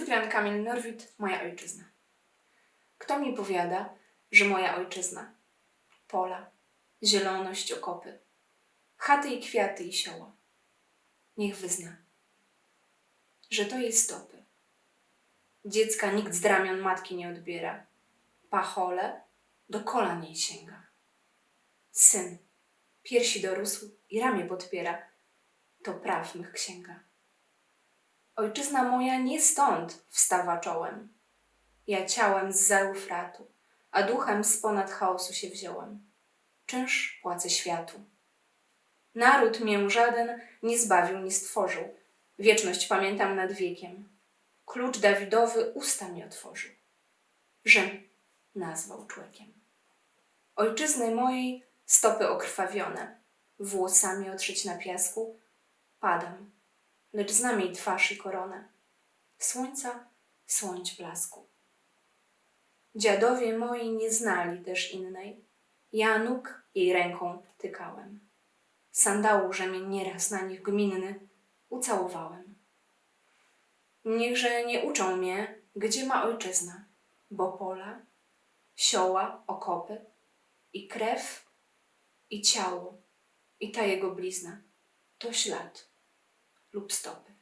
Cyprian Kamil Norwid, moja ojczyzna. Kto mi powiada, że moja ojczyzna? Pola, zieloność, okopy, chaty i kwiaty i sioła. Niech wyzna, że to jej stopy. Dziecka nikt z ramion matki nie odbiera. Pachole do kolan jej sięga. Syn, piersi dorósł i ramię podpiera. To praw mych księga. Ojczyzna moja nie stąd wstawa czołem. Ja ciałem z za Eufratu, a duchem z ponad chaosu się wziąłem. Czynsz płacę światu. Naród mię żaden nie zbawił, nie stworzył. Wieczność pamiętam nad wiekiem. Klucz Dawidowy usta mi otworzył. Rzym nazwał człowiekiem. Ojczyzny mojej stopy okrwawione, włosami otrzeć na piasku, padam, lecz znam jej twarz i koronę. Słońca słońć blasku. Dziadowie moi nie znali też innej, ja nóg jej ręką tykałem. Sandału rzemień nieraz na nich gminny ucałowałem. Niechże nie uczą mnie, gdzie ma ojczyzna, bo pola, sioła, okopy i krew, i ciało, i ta jego blizna to ślad lub stopy.